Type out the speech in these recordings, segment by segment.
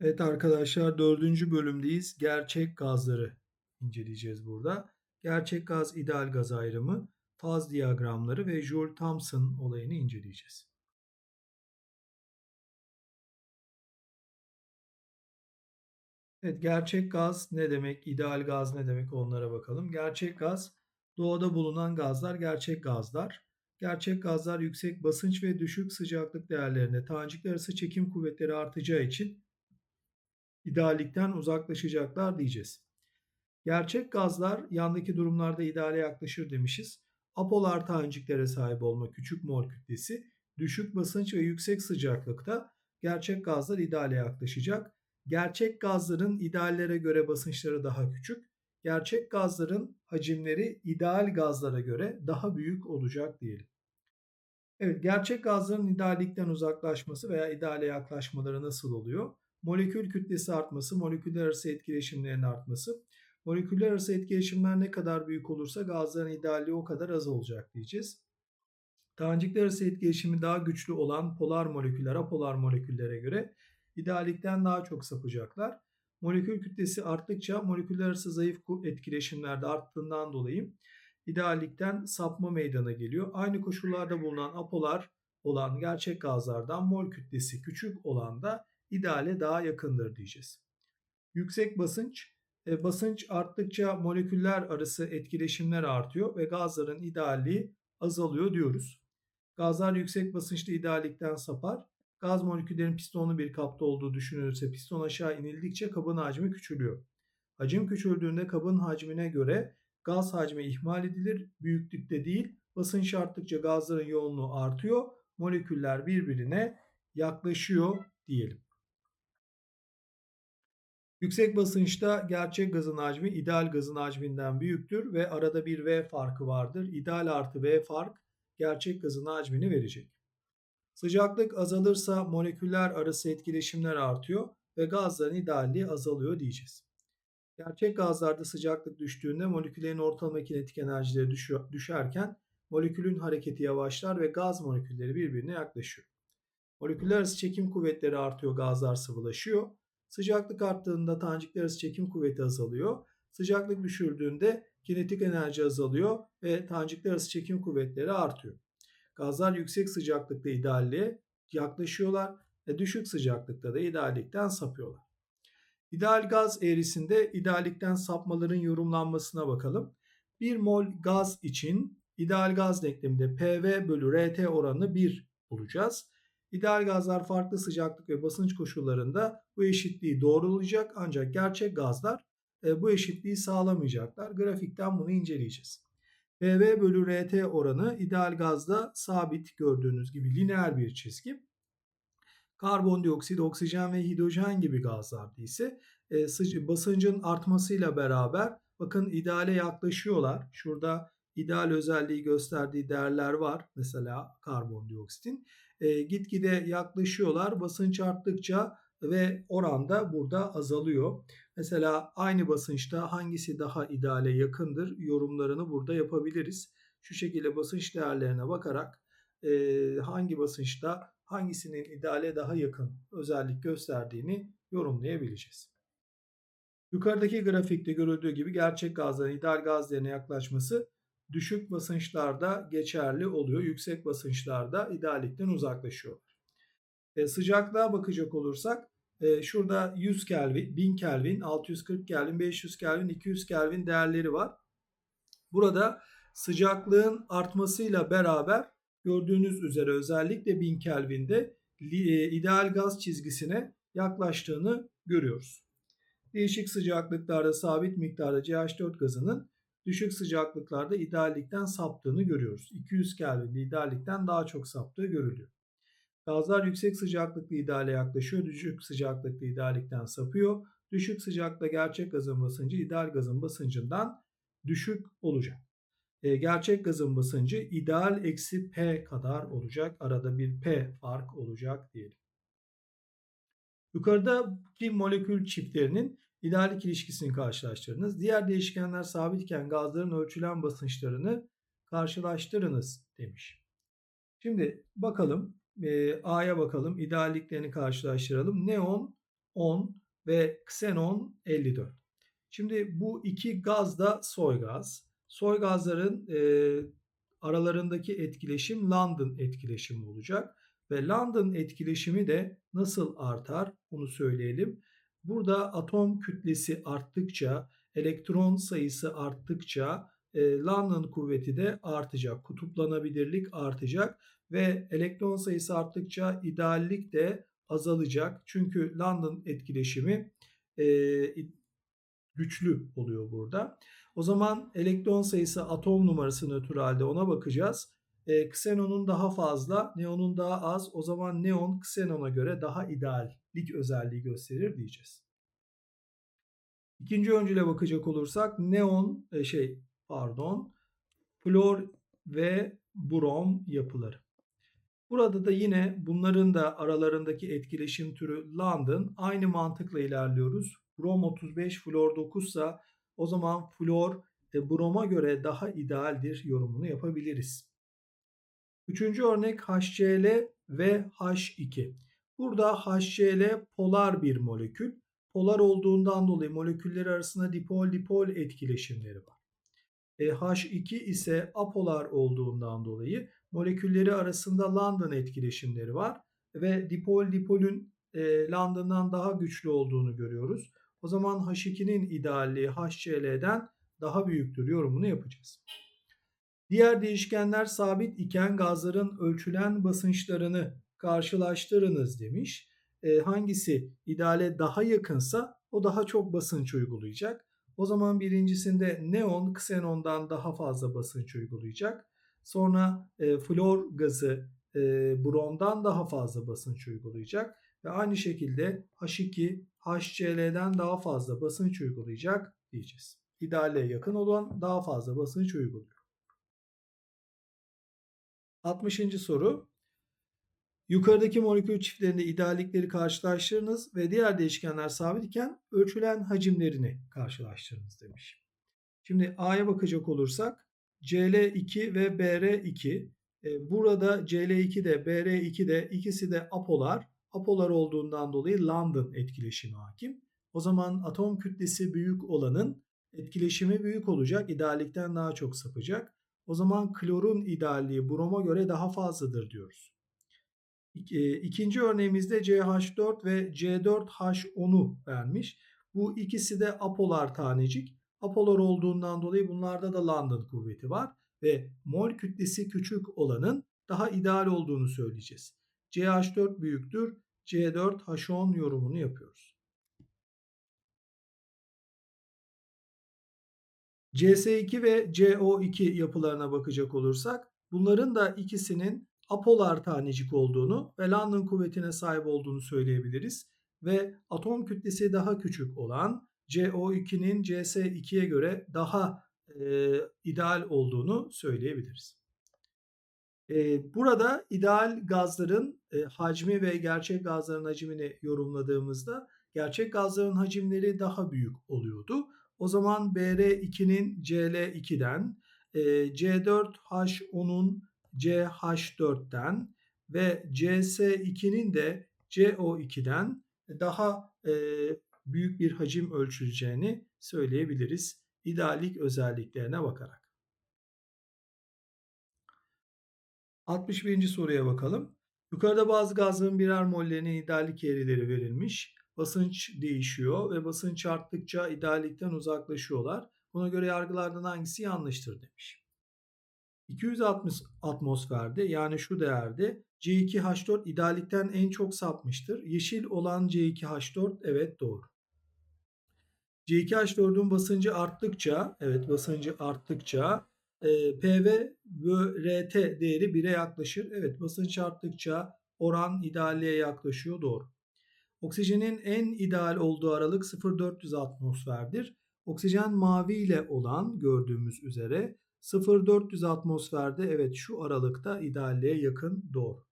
Evet arkadaşlar dördüncü bölümdeyiz. Gerçek gazları inceleyeceğiz burada. Gerçek gaz ideal gaz ayrımı, faz diyagramları ve Joule-Thomson olayını inceleyeceğiz. Evet gerçek gaz ne demek, ideal gaz ne demek onlara bakalım. Gerçek gaz doğada bulunan gazlar gerçek gazlar. Gerçek gazlar yüksek basınç ve düşük sıcaklık değerlerinde tanecikler arası çekim kuvvetleri artacağı için ideallikten uzaklaşacaklar diyeceğiz. Gerçek gazlar yandaki durumlarda ideale yaklaşır demişiz. Apolar taneciklere sahip olma küçük mol kütlesi, düşük basınç ve yüksek sıcaklıkta gerçek gazlar ideale yaklaşacak. Gerçek gazların ideallere göre basınçları daha küçük. Gerçek gazların hacimleri ideal gazlara göre daha büyük olacak diyelim. Evet, gerçek gazların ideallikten uzaklaşması veya ideale yaklaşmaları nasıl oluyor? Molekül kütlesi artması, moleküller arası etkileşimlerin artması. Moleküller arası etkileşimler ne kadar büyük olursa gazların idealliği o kadar az olacak diyeceğiz. Tanecikler arası etkileşimi daha güçlü olan polar moleküller apolar moleküllere göre ideallikten daha çok sapacaklar. Molekül kütlesi arttıkça moleküller arası zayıf etkileşimler de arttığından dolayı ideallikten sapma meydana geliyor. Aynı koşullarda bulunan apolar olan gerçek gazlardan mol kütlesi küçük olan da ideale daha yakındır diyeceğiz. Yüksek basınç, e, basınç arttıkça moleküller arası etkileşimler artıyor ve gazların idealliği azalıyor diyoruz. Gazlar yüksek basınçlı ideallikten sapar. Gaz moleküllerin pistonlu bir kapta olduğu düşünülürse piston aşağı inildikçe kabın hacmi küçülüyor. Hacim küçüldüğünde kabın hacmine göre gaz hacmi ihmal edilir, büyüklükte değil. Basınç arttıkça gazların yoğunluğu artıyor, moleküller birbirine yaklaşıyor diyelim. Yüksek basınçta gerçek gazın hacmi ideal gazın hacminden büyüktür ve arada bir V farkı vardır. İdeal artı V fark gerçek gazın hacmini verecek. Sıcaklık azalırsa moleküller arası etkileşimler artıyor ve gazların idealliği azalıyor diyeceğiz. Gerçek gazlarda sıcaklık düştüğünde moleküllerin ortalama kinetik enerjileri düşerken molekülün hareketi yavaşlar ve gaz molekülleri birbirine yaklaşıyor. Moleküller arası çekim kuvvetleri artıyor, gazlar sıvılaşıyor. Sıcaklık arttığında tanecikler arası çekim kuvveti azalıyor. Sıcaklık düşürdüğünde kinetik enerji azalıyor ve tanecikler arası çekim kuvvetleri artıyor. Gazlar yüksek sıcaklıkta idealliğe yaklaşıyorlar ve düşük sıcaklıkta da ideallikten sapıyorlar. İdeal gaz eğrisinde ideallikten sapmaların yorumlanmasına bakalım. 1 mol gaz için ideal gaz denkleminde PV bölü RT oranını 1 bulacağız. İdeal gazlar farklı sıcaklık ve basınç koşullarında bu eşitliği doğrulayacak ancak gerçek gazlar e, bu eşitliği sağlamayacaklar. Grafikten bunu inceleyeceğiz. PV bölü RT oranı ideal gazda sabit gördüğünüz gibi lineer bir çizgi. Karbondioksit, oksijen ve hidrojen gibi gazlarda ise e, basıncın artmasıyla beraber bakın ideale yaklaşıyorlar. Şurada ideal özelliği gösterdiği değerler var. Mesela karbondioksitin e, gitgide yaklaşıyorlar. Basınç arttıkça ve oranda burada azalıyor. Mesela aynı basınçta hangisi daha ideale yakındır yorumlarını burada yapabiliriz. Şu şekilde basınç değerlerine bakarak e, hangi basınçta hangisinin ideale daha yakın özellik gösterdiğini yorumlayabileceğiz. Yukarıdaki grafikte görüldüğü gibi gerçek gazların ideal gaz değerine yaklaşması düşük basınçlarda geçerli oluyor. Yüksek basınçlarda ideallikten uzaklaşıyor. E, sıcaklığa bakacak olursak e, şurada 100 Kelvin, 1000 Kelvin, 640 Kelvin, 500 Kelvin, 200 Kelvin değerleri var. Burada sıcaklığın artmasıyla beraber gördüğünüz üzere özellikle 1000 Kelvin'de e, ideal gaz çizgisine yaklaştığını görüyoruz. Değişik sıcaklıklarda sabit miktarda CH4 gazının düşük sıcaklıklarda ideallikten saptığını görüyoruz. 200 Kelvin'de ideallikten daha çok saptığı görülüyor. Gazlar yüksek sıcaklıklı ideale yaklaşıyor. Düşük sıcaklıklı ideallikten sapıyor. Düşük sıcaklıkta gerçek gazın basıncı ideal gazın basıncından düşük olacak. E, gerçek gazın basıncı ideal eksi P kadar olacak. Arada bir P fark olacak diyelim. Yukarıdaki molekül çiftlerinin ideallik ilişkisini karşılaştırınız. Diğer değişkenler sabitken gazların ölçülen basınçlarını karşılaştırınız demiş. Şimdi bakalım e, A'ya bakalım idealliklerini karşılaştıralım. Neon 10 ve ksenon 54. Şimdi bu iki gaz da soy gaz. Soy gazların e, aralarındaki etkileşim London etkileşimi olacak. Ve London etkileşimi de nasıl artar bunu söyleyelim. Burada atom kütlesi arttıkça, elektron sayısı arttıkça e, London kuvveti de artacak. Kutuplanabilirlik artacak ve elektron sayısı arttıkça ideallik de azalacak. Çünkü London etkileşimi e, güçlü oluyor burada. O zaman elektron sayısı atom numarası nötralde ona bakacağız. E, ksenonun daha fazla, neonun daha az. O zaman neon ksenona göre daha ideallik özelliği gösterir diyeceğiz. İkinci öncüle bakacak olursak neon e, şey pardon flor ve brom yapıları. Burada da yine bunların da aralarındaki etkileşim türü London. Aynı mantıkla ilerliyoruz. Brom 35, flor 9 ise o zaman flor e, broma göre daha idealdir yorumunu yapabiliriz. Üçüncü örnek HCl ve H2. Burada HCl polar bir molekül. Polar olduğundan dolayı moleküller arasında dipol-dipol etkileşimleri var. E, H2 ise apolar olduğundan dolayı molekülleri arasında London etkileşimleri var ve dipol-dipolün e, London'dan daha güçlü olduğunu görüyoruz. O zaman H2'nin idealliği HCl'den daha büyüktür yorumunu yapacağız. Diğer değişkenler sabit iken gazların ölçülen basınçlarını karşılaştırınız demiş. E, hangisi ideale daha yakınsa o daha çok basınç uygulayacak. O zaman birincisinde neon ksenondan daha fazla basınç uygulayacak. Sonra e, flor gazı e, bromdan daha fazla basınç uygulayacak. Ve aynı şekilde H2 HCl'den daha fazla basınç uygulayacak diyeceğiz. İdeale yakın olan daha fazla basınç uyguluyor. 60. soru. Yukarıdaki molekül çiftlerinde ideallikleri karşılaştırınız ve diğer değişkenler sabit iken ölçülen hacimlerini karşılaştırınız demiş. Şimdi A'ya bakacak olursak CL2 ve BR2 e, burada CL2 de BR2 de ikisi de apolar. Apolar olduğundan dolayı London etkileşimi hakim. O zaman atom kütlesi büyük olanın etkileşimi büyük olacak. İdeallikten daha çok sapacak. O zaman klorun idealliği broma göre daha fazladır diyoruz. E, ikinci örneğimizde CH4 ve C4H10'u vermiş. Bu ikisi de apolar tanecik. Apolar olduğundan dolayı bunlarda da London kuvveti var ve mol kütlesi küçük olanın daha ideal olduğunu söyleyeceğiz. CH4 büyüktür, C4H10 yorumunu yapıyoruz. CS2 ve CO2 yapılarına bakacak olursak bunların da ikisinin apolar tanecik olduğunu ve London kuvvetine sahip olduğunu söyleyebiliriz. Ve atom kütlesi daha küçük olan CO2'nin CS2'ye göre daha e, ideal olduğunu söyleyebiliriz. E, burada ideal gazların e, hacmi ve gerçek gazların hacmini yorumladığımızda gerçek gazların hacimleri daha büyük oluyordu. O zaman BR2'nin CL2'den, e, C4H10'un CH4'ten ve CS2'nin de CO2'den daha e, büyük bir hacim ölçüleceğini söyleyebiliriz ideallik özelliklerine bakarak. 61. soruya bakalım. Yukarıda bazı gazların birer mollerinin ideallik eğrileri verilmiş. Basınç değişiyor ve basınç arttıkça ideallikten uzaklaşıyorlar. Buna göre yargılardan hangisi yanlıştır demiş. 260 atmosferde yani şu değerde C2H4 ideallikten en çok sapmıştır. Yeşil olan C2H4 evet doğru. C2H4'ün basıncı arttıkça, evet basıncı arttıkça e, PV ve RT değeri 1'e yaklaşır. Evet basınç arttıkça oran idealliğe yaklaşıyor doğru. Oksijenin en ideal olduğu aralık 0-400 atmosferdir. Oksijen mavi ile olan gördüğümüz üzere 0-400 atmosferde evet şu aralıkta idealliğe yakın doğru.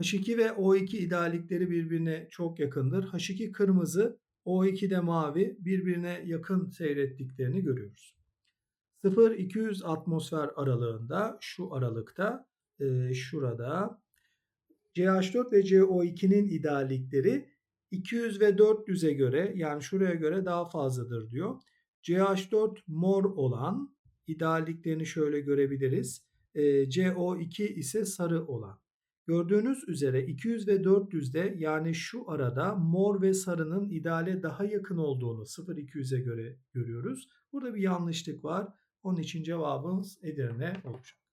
H2 ve O2 ideallikleri birbirine çok yakındır. H2 kırmızı, O2 de mavi birbirine yakın seyrettiklerini görüyoruz. 0-200 atmosfer aralığında şu aralıkta e, şurada CH4 ve CO2'nin ideallikleri 200 ve 400'e göre yani şuraya göre daha fazladır diyor. CH4 mor olan idealliklerini şöyle görebiliriz. E, CO2 ise sarı olan. Gördüğünüz üzere 200 ve 400'de yani şu arada mor ve sarının ideale daha yakın olduğunu 0-200'e göre görüyoruz. Burada bir yanlışlık var. Onun için cevabımız Edirne olacak.